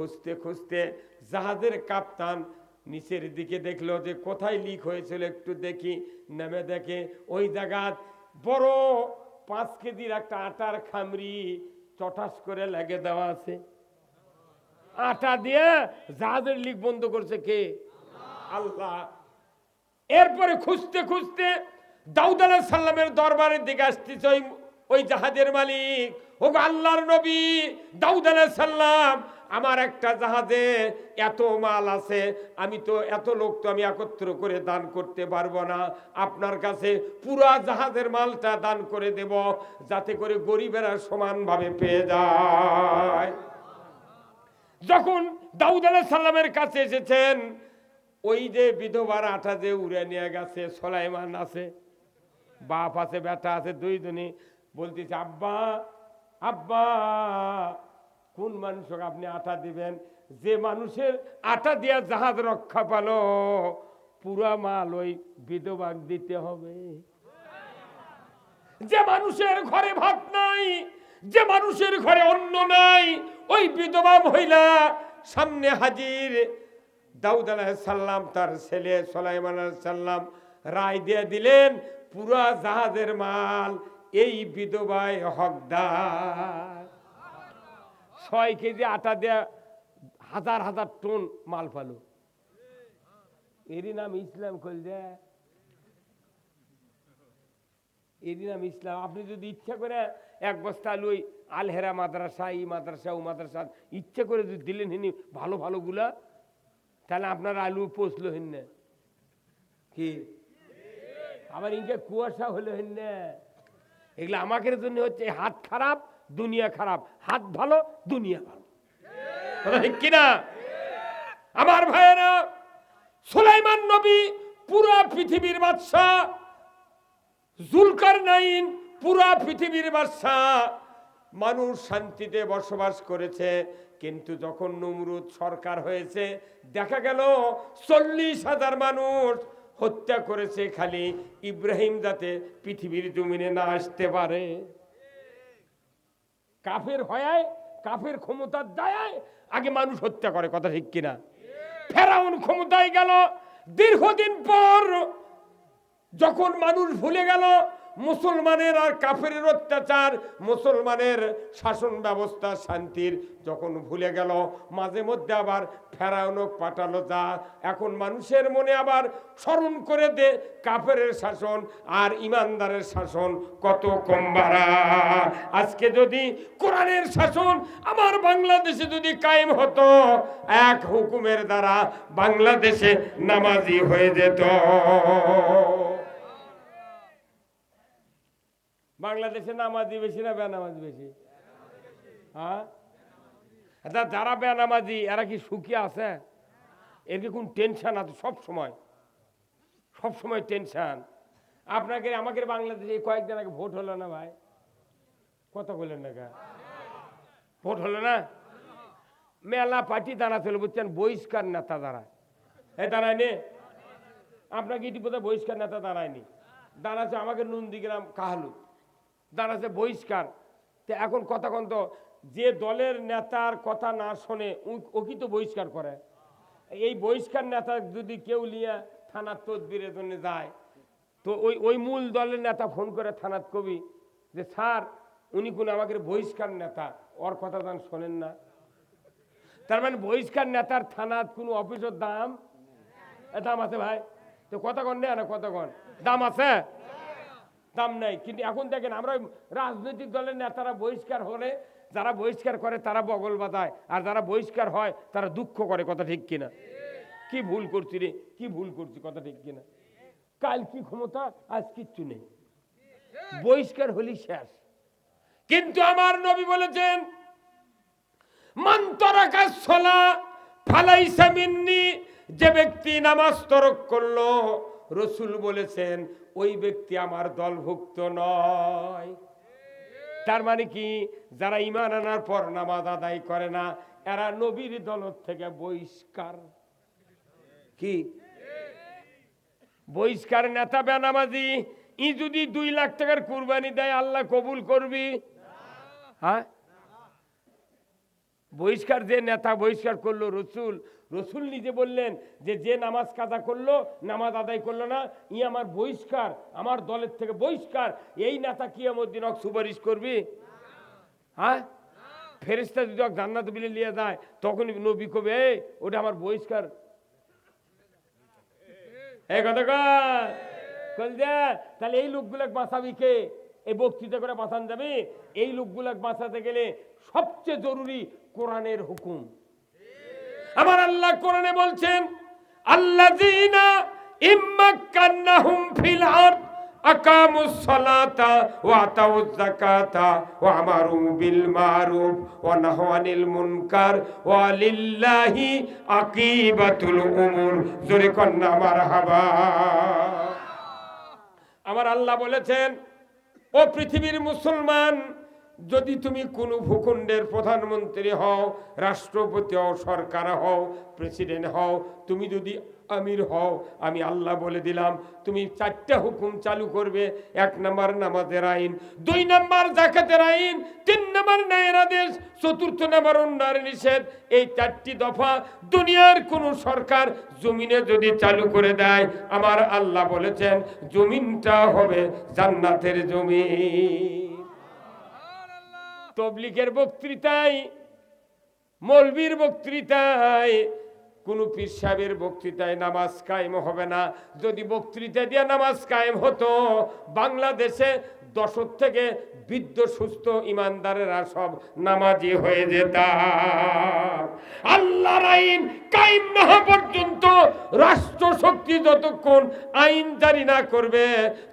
খুঁজতে খুঁজতে জাহাজের কাপ্তান নিচের দিকে দেখল যে কোথায় লিক হয়েছিল একটু দেখি, নেমে দেখে ওই জায়গাত বড় পাঁচ কেজির একটা আটার খামরি চটাস করে লেগে দেওয়া আছে। আটা দিয়ে জাহাজের লিক বন্ধ করছে কে? আল্লাহ। এরপরে খুঁজতে খুঁজতে দাউদ আলাহ সাল্লামের দরবারের দিকে আসতেছে ওই ওই জাহাজের মালিক। ও আল্লাহর নবী দাউদ আলাহ সাল্লাম আমার একটা জাহাজে এত মাল আছে, আমি তো এত লোক তো আমি একত্র করে দান করতে পারব না। আপনার কাছে পুরা জাহাজের মালটা দান করে দেব, যাতে করে গরিবেরা সমানভাবে পেয়ে যায়। যখন দাউদ আলাহ সাল্লামের কাছে এসেছেন, ওই যে বিধবার আটা যে উড়ে নিয়ে গেছে, সোলাইমান আছে, বাপ আছে, বেটা আছে, দুইজনই বলতেছে, আব্বা আব্বা কোন মানুষকে আপনি আটা দিবেন? যে মানুষের আটা দিয়া জাহাজ রক্ষা পালো, পুরা মাল ওই বিধবাক দিতে হবে। যে মানুষের ঘরে ভাত নাই, যে মানুষের ঘরে অন্ন নাই, ওই বিধবা মহিলা সামনে হাজির। দাউদ সাল্লাম তার ছেলে সোলাইমান সাল্লাম রায় দিয়ে দিলেন, পুরা জাহাজের মাল এই বিধবায় হকদার। ছয় কেজি আটা দেয়া হাজার হাজার টন মাল পালো। এরই নাম ইসলাম করলে এরই নাম ইসলাম। আপনি যদি ইচ্ছা করে এক বস্তা আলু ওই আলহেরা মাদ্রাসা এই মাদ্রাসা, ও মাদ্রাসা, ইচ্ছা করে যদি দিলেন হিনি ভালো ভালোগুলা, তাহলে আপনার আলু পচলো হেন না কি? আবার ইনকে কুয়াশা হলো হেন না এগুলো আমাদের জন্য হচ্ছে, হাত খারাপ দুনিয়া খারাপ, হাত ভালো, দুনিয়া ভালো। কিনা? আমার ভাইয়েরা, সুলাইমান নবী পুরা পৃথিবীর বাদশাহ জুলকার নাইন পুরা পৃথিবীর বাদশাহ। মানুষ শান্তিতে বসবাস করেছে, কিন্তু যখন নমরুদ সরকার হয়েছে, দেখা গেল চল্লিশ হাজার মানুষ হত্যা করেছে, খালি ইব্রাহিম যাতে পৃথিবীর জমিনে না আসতে পারে। কাফের হয়ায়, কাফের ক্ষমতার দায় আগে মানুষ হত্যা করে, কথা ঠিক কিনা? ফেরাউন ক্ষমতায় গেল, দীর্ঘদিন পর যখন মানুষ ভুলে গেল মুসলমানের আর কাফের অত্যাচার, মুসলমানের শাসন ব্যবস্থা শান্তির যখন ভুলে গেল, মাঝে মধ্যে আবার ফেরাউনক পাঠালো যা। এখন মানুষের মনে আবার স্মরণ করে দে কাফের শাসন আর ইমানদারের শাসন কত কম বাড়া। আজকে যদি কোরআনের শাসন আমার বাংলাদেশে যদি কায়েম হতো, এক হুকুমের দ্বারা বাংলাদেশে নামাজি হয়ে যেত। বাংলাদেশে নামাজি বেশি না বেনামাজি বেশি? হ্যাঁ? আচ্ছা যারা বেনামাজি, এরা কি সুখী আছে? এর কি কোন টেনশন আছে? সব সময়। সব সময় টেনশন আপনাকে, আমাকে বাংলাদেশে কয়েকদিন আগে ভোট হলো না ভাই? কত বললেন না? ভোট হলো না? মেলা পার্টি দাঁড়া চলে বুঝছেন? বহিষ্কার নেতা দাঁড়ায় এ দাঁড়ায়নি? আপনাকে ইতিপথে বহিষ্কার নেতা দাঁড়ায়নি। দাঁড়াচ্ছে আমাকে নন্দীগ্রাম কাহালু দাঁড়াচ্ছে বহিষ্কার। তো এখন কথা কন্ত যে দলের নেতার কথা না শোনে উ- ও কি তো বহিষ্কার করে? এই বহিষ্কার নেতা যদি কেউ নিয়ে থানার তদবিরের জন্য যায়, তো ওই ওই মূল দলের নেতা ফোন করে থানার কবি যে, স্যার, উনি কোন আমাকে বহিষ্কার নেতা, ওর কথা যান শোনেন না। তার মানে বহিষ্কার নেতার থানার কোনো অফিসের দাম? দাম আছে ভাই। তো কতক্ষণ নেয় না কতক্ষণ দাম আছে? দাম নাই। কিন্তু এখন দেখেন আমরা রাজনৈতিক দলের নেতারা বহিষ্কার হলে, যারা বহিষ্কার করে তারা বগল বাঁধায়, আর যারা বহিষ্কার হয় তারা দুঃখ করে, কথা ঠিক কিনা? কি ভুল করছি রে? কি ভুল করছি, কথা ঠিক কিনা? কাল কি ক্ষমতা? আজ কিচ্ছু নেই। বহিষ্কার হলি শেষ। কিন্তু আমার নবী বলেছেন, মন্তরাকা সলা ফালাইসা মিন্নি যে ব্যক্তি নামাজ তরক করল রসুল বলেছেন, ওই ব্যক্তি আমার দলভুক্ত নয়। তার মানে কি? যারা ইমান আনার পর নামাজ আদায় করে না, এরা নবীর দল থেকে বহিষ্কার। কি? বহিষ্কার নেতা বেনামাজি, ই যদি দুই লাখ টাকার কুরবানি দেয়, আল্লাহ কবুল করবি? হ্যাঁ? বহিষ্কার যে নেতা বহিষ্কার করল রসুল রসুল নিজে বললেন যে যে নামাজ কাজা করল নামাজ আদায় করল না ই আমার বহিষ্কার আমার দলের থেকে বহিষ্কার এই নেতা কি আমার দিন সুপারিশ করবি? হ্যাঁ? ফেরিস্তা যদি জান্নাত বিলে নিয়ে যায় তখন নবী কবে "এই, ওটা আমার বহিষ্কার। এই কথা কল তাহলে এই লোকগুলাকে বাঁচাবি কে? এই বক্তৃতা করে বাঁচান যাবে? এই লোকগুলাকে বাঁচাতে গেলে সবচেয়ে জরুরি কোরআনের হুকুম। আমার আল্লাহ কোরআনে বলছেন, আল্লাযীনা ইম্মাক্কান্নাহুম ফিল আরদ, আকামুস সালাতা ওয়া আতাউজ যাকাতা ওয়া আমারু বিল মারুফ নাহাউ আনিল মুনকার ওয়া লিল্লাহি আকিবাতুল উমুর। জোরে কন্না মারহাবা। আমার আল্লাহ বলেছেন, ও পৃথিবীর মুসলমান যদি তুমি কোনো ভূখণ্ডের প্রধানমন্ত্রী হও, রাষ্ট্রপতি হও, সরকার হও, প্রেসিডেন্ট হও, তুমি যদি আমির হও, আমি আল্লাহ বলে দিলাম, তুমি চারটা হুকুম চালু করবে, এক নম্বর নামাজের আইন, দুই নম্বর জাকাতের আইন, তিন নম্বর ন্যায়ের আদেশ, চতুর্থ নম্বর উন্নয়ন নিষেধ, এই চারটি দফা দুনিয়ার কোন সরকার জমিনে যদি চালু করে দেয়, আমার আল্লাহ বলেছেন, জমিনটা হবে জান্নাতের জমিন তবলিকের বক্তৃতায়, মলবির বক্তৃতায়, কোনো পীর সাহেবের বক্তৃতায় নামাজ কায়েম হবে না। যদি বক্তৃতা দিয়ে নামাজ কায়েম হতো, বাংলাদেশে দশক থেকে বৃদ্ধ সুস্থ ইমানদারেরা সব নামাজি হয়ে যেতাম। আল্লাহর আইন কায়েম না হওয়া পর্যন্ত রাষ্ট্র শক্তি যতক্ষণ আইন জারি না করবে,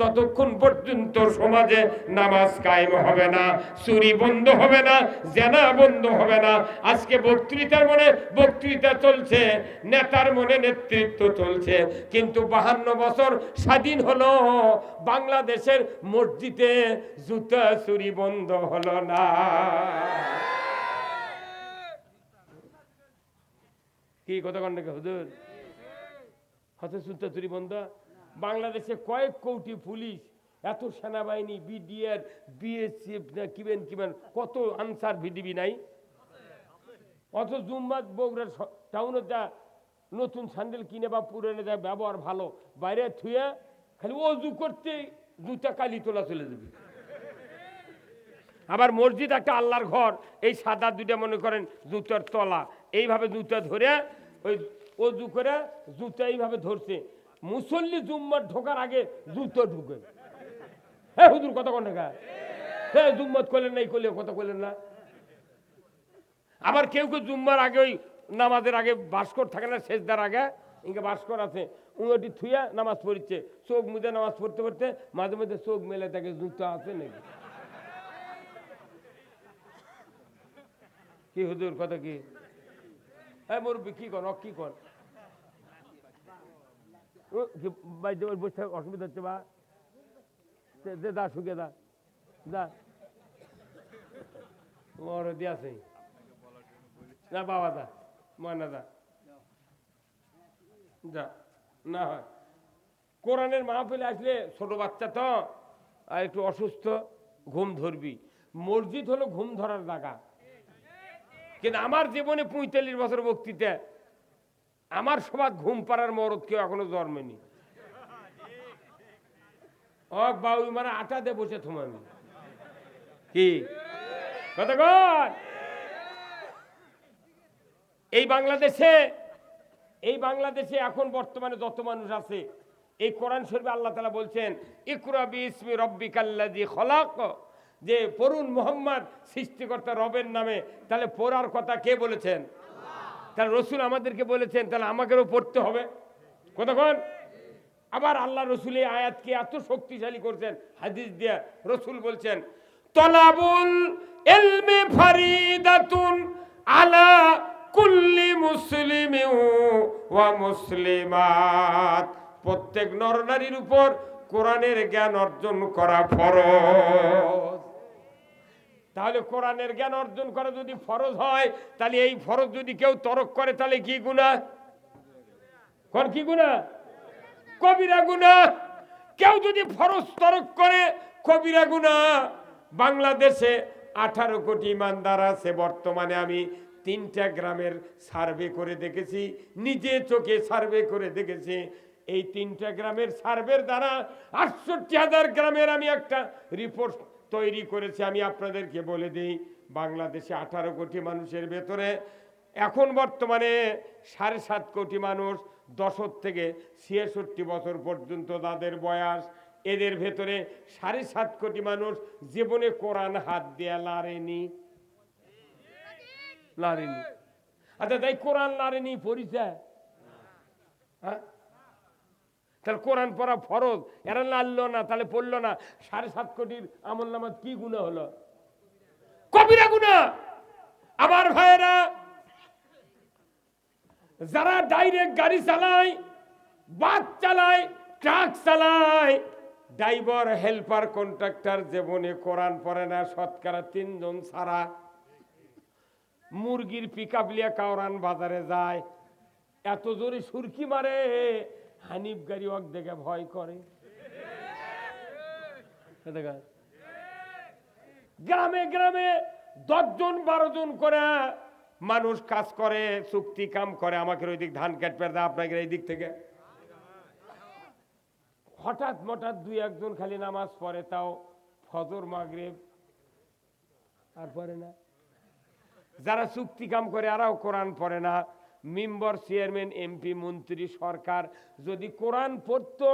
ততক্ষণ পর্যন্ত সমাজে নামাজ কায়েম হবে না, চুরি বন্ধ হবে না, জেনা বন্ধ হবে না। আজকে বক্তৃতার মনে বক্তৃতা চলছে, নেতার মনে নেতৃত্ব চলছে। কিন্তু বাহান্ন বছর স্বাধীন হলো, বাংলাদেশের মসজিদে জুতা চুরি বন্ধ হলো না। কি কথা কন্যা হুজুর? হতে জুতা চুরি বন্ধ। বাংলাদেশে কয়েক কোটি পুলিশ, এত সেনাবাহিনী, বিডিআর, বিএসএফ না কিবেন কিবেন কত আনসার ভিডিবি নাই? অত জুম্মাত বগুড়ার টাউনে যা নতুন স্যান্ডেল কিনে বা পুরনে যা ব্যবহার ভালো, বাইরে থুয়ে খালি অজু করতে জুতা কালি তোলা চলে যাবে। আবার মসজিদ একটা আল্লাহর ঘর, এই সাদা দুইটা মনে করেন জুতার তলা, এইভাবে জুতা ধরে ওই অজু করে জুতা এইভাবে ধরছে। মুসল্লি জুম্মার ঢোকার আগে জুতো ঢুকে। হ্যাঁ হুজুর কত কোন টাকা হ্যাঁ জুম্মত করলেন না, এই করলে কত করলেন না। আবার কেউ কেউ জুম্মার আগে ওই নামাজের আগে বাস্কর থাকে না শেষদার আগে, ইনকে বাস্কর আছে। উনি থুইয়া নামাজ পড়ছে চোখ মুজে নামাজ পড়তে পড়তে মাঝে মাঝে চোখ মেলে তাকে জুতো আছে নাকি? কি হুজুর, কথা কি? হ্যাঁ মুরব্বী কি কর কি কর? ও, কি বাইরে ওই বসে অসুবিধা হচ্ছে বা? দে- দে শুকে দা দা। ওর দিয়াছে না বাবা দা ময়না দা। যা না হয়। কোরআনের মাহফিলে আসলে ছোট বাচ্চা তো আর একটু অসুস্থ ঘুম ধরবি। মসজিদ হলো ঘুম ধরার জায়গা। কিন্তু আমার জীবনে পঁয়তাল্লিশ বছর বক্তৃতা, আমার সবার ঘুম পাড়ার মরদ কেউ এখনও জন্মেনি। অক বাবু মানে আটা দিয়ে বসে থমামি কি? এই বাংলাদেশে এই বাংলাদেশে এখন বর্তমানে যত মানুষ আছে, এই কোরআন শরীফে আল্লাহ তালা বলছেন, ইকরা বিসমি রব্বিকাল্লাজি খলাক। যে পড়ুন মোহাম্মদ সৃষ্টিকর্তা রবের নামে, তাহলে পড়ার কথা কে বলেছেন? তাহলে রসুল আমাদেরকে বলেছেন, তাহলে আমাকেও পড়তে হবে। কতক্ষণ আবার আল্লাহ রসুল এই আয়াতকে এত শক্তিশালী করছেন, হাদিস দিয়া রসুল বলছেন, তলাবুল এলমে ফারিদাতুন আলা কুল্লি মুসলিম ওয়া মুসলিমাত। প্রত্যেক নরনারীর উপর কোরআনের জ্ঞান অর্জন করা ফরজ। তাহলে কোরআনের জ্ঞান অর্জন করা যদি ফরজ হয়, তাহলে এই ফরজ যদি কেউ তরক করে, তাহলে কি গুণা কোন কি গুণা কবিরা গুণা কেউ যদি ফরজ তরক করে, কবিরা গুণা বাংলাদেশে আঠারো কোটি ইমানদার আছে, বর্তমানে আমি তিনটা গ্রামের সার্ভে করে দেখেছি, নিজে চোখে সার্ভে করে দেখেছি। এই তিনটা গ্রামের সার্ভের দ্বারা আটষট্টি হাজার গ্রামের আমি একটা রিপোর্ট তৈরি করেছে, আমি আপনাদেরকে বলে দিই, বাংলাদেশে আঠারো কোটি মানুষের ভেতরে এখন বর্তমানে সাড়ে সাত কোটি মানুষ দশক থেকে ছিয়াষট্টি বছর পর্যন্ত তাদের বয়স। এদের ভেতরে সাড়ে সাত কোটি মানুষ জীবনে কোরআন হাত দেয়া লারেনি। লারেনি। আচ্ছা তাই কোরআন লারেনি, পরিচয়? হ্যাঁ? তাহলে কোরআন পড়া ফরজ? এরা লাললো না, তাহলে পড়ল না। সাড়ে সাত কোটির আমল নামাজ কি গুণা হলো? কবিরা গুণা! আমার ভাইয়েরা, যারা ডাইরেক্ট গাড়ি চালায়, বাস চালায় ট্রাক চালায় ড্রাইভার হেল্পার কন্ট্রাক্টর জীবনে কোরআন পড়ে না, শতকরা তিনজন ছাড়া মুরগির পিক আপ লিয়া কাউরান বাজারে যায়। এত জোরে সুরকি মারে। হানিফ গাড়ি ওয়াক দেখে ভয় করে। গ্রামে গ্রামে দশজন বারো জন করে মানুষ কাজ করে, চুক্তি কাম করে, আমাকে ওই দিক ধান কাটবে দেয় আপনাকে এই দিক থেকে। হঠাৎ মঠাৎ দুই একজন খালি নামাজ পড়ে, তাও ফজর, মাগরেব, আর পড়ে না। যারা চুক্তি কাম করে, আরাও কোরআন পড়ে না। মেম্বার, চেয়ারম্যান, এমপি, মন্ত্রী, সরকার যদি কোরআন পড়তো,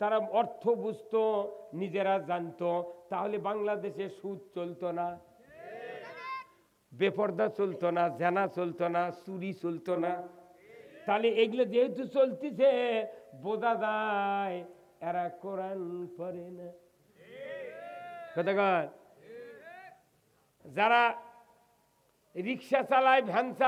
তারা অর্থ বুঝতো, নিজেরা জানতো, তাহলে বাংলাদেশে সুদ চলতো না। বেপর্দা চলতো না, জেনা চলতো না, চুরি চলতো না। তাহলে এগুলো যেহেতু চলতেছে, বোঝা যায় এরা কোরআন পড়ে না। যারা রিক্সা চালায়, ভ্যান চালায়